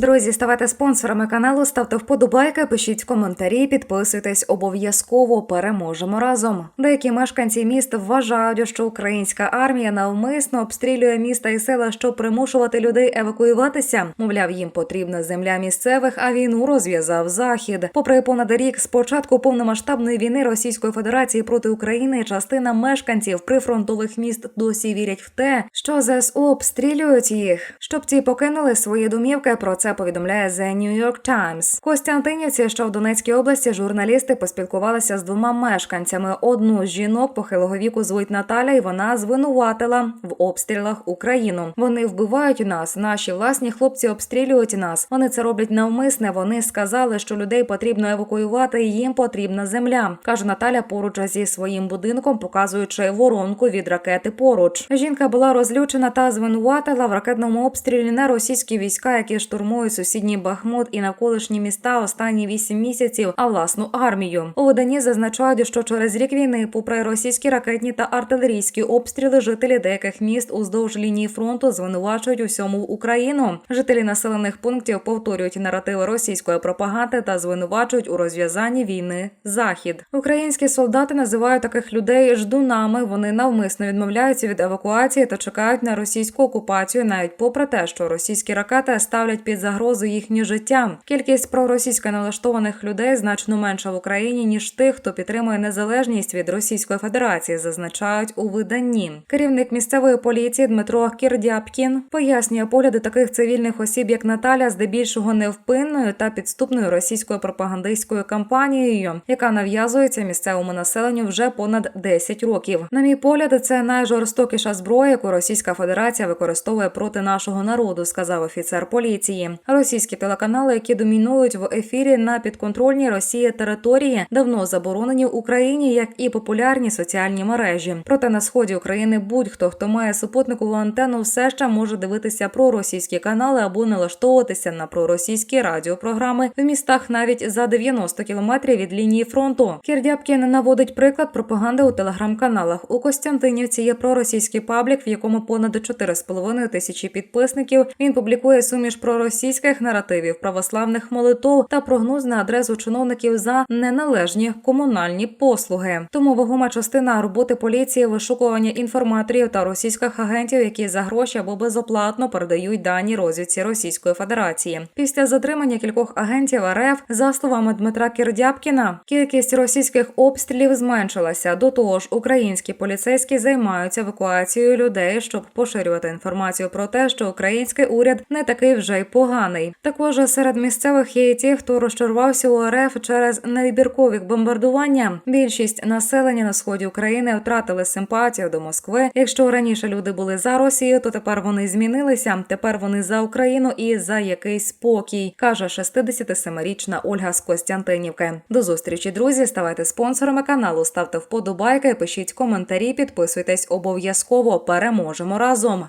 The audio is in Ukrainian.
Друзі, ставайте спонсорами каналу, ставте вподобайки, пишіть коментарі, підписуйтесь обов'язково. Переможемо разом. Деякі мешканці міст вважають, що українська армія навмисно обстрілює міста і села, щоб примушувати людей евакуюватися. Мовляв, їм потрібна земля місцевих, а війну розв'язав захід. Попри понад рік з початку повномасштабної війни Російської Федерації проти України, частина мешканців прифронтових міст досі вірять в те, що ЗСУ обстрілюють їх, щоб ці покинули свої домівки. Про це повідомляє The New York Times. В Костянтинівці, що в Донецькій області, журналісти поспілкувалися з двома мешканцями. Одну з жінок похилого віку звуть Наталя, і вона звинуватила в обстрілах Україну. Вони вбивають нас. Наші власні хлопці обстрілюють нас. Вони це роблять навмисне. Вони сказали, що людей потрібно евакуювати. і Їм потрібна земля. каже Наталя поруч зі своїм будинком, показуючи воронку від ракети поруч. Жінка була розлючена та звинуватила в ракетному обстрілі на російські війська, які штурмують сусідній Бахмут і навколишні міста останні вісім місяців, а власну армію. У виданні зазначають, що через рік війни, попри російські ракетні та артилерійські обстріли, жителі деяких міст уздовж лінії фронту звинувачують усьому Україну. Жителі населених пунктів повторюють наративи російської пропаганди та звинувачують у розв'язанні війни захід. Українські солдати називають таких людей ждунами. Вони навмисно відмовляються від евакуації та чекають на російську окупацію, навіть попри те, що російські ракети ставлять під загрозу їхнє життя. Кількість проросійсько налаштованих людей значно менша в Україні ніж тих, хто підтримує незалежність від Російської Федерації, зазначають у виданні. Керівник місцевої поліції Дмитро Кірдяпкін пояснює погляди таких цивільних осіб, як Наталя, здебільшого невпинною та підступною російською пропагандистською кампанією, яка нав'язується місцевому населенню вже понад 10 років. На мій погляд, це найжорстокіша зброя, яку Російська Федерація використовує проти нашого народу, сказав офіцер поліції. Російські телеканали, які домінують в ефірі на підконтрольній Росії території, давно заборонені в Україні, як і популярні соціальні мережі. Проте на сході України будь-хто, хто має супутникову антенну, все ще може дивитися проросійські канали або налаштовуватися на проросійські радіопрограми в містах навіть за 90 кілометрів від лінії фронту. Кірдяпкін наводить приклад пропаганди у телеграм-каналах. У Костянтинівці є проросійський паблік, в якому понад 4,5 тисячі підписників. Він публікує суміш проросійських наративів, православних молитов та прогноз на адресу чиновників за неналежні комунальні послуги. Тому вагома частина роботи поліції вишукування інформаторів та російських агентів, які за гроші або безоплатно передають дані розвідці Російської Федерації. Після затримання кількох агентів РФ, за словами Дмитра Кірдяпкіна, кількість російських обстрілів зменшилася. До того ж, українські поліцейські займаються евакуацією людей, щоб поширювати інформацію про те, що український уряд не такий вже й поганий. Також серед місцевих є і ті, хто розчарувався у РФ через невибіркові бомбардування. Більшість населення на сході України втратили симпатію до Москви. Якщо раніше люди були за Росію, то тепер вони змінилися. Тепер вони за Україну і за якийсь спокій, каже 67-річна Ольга з Костянтинівки. До зустрічі, друзі. Ставайте спонсорами каналу, ставте вподобайки, пишіть коментарі, підписуйтесь обов'язково. Переможемо разом.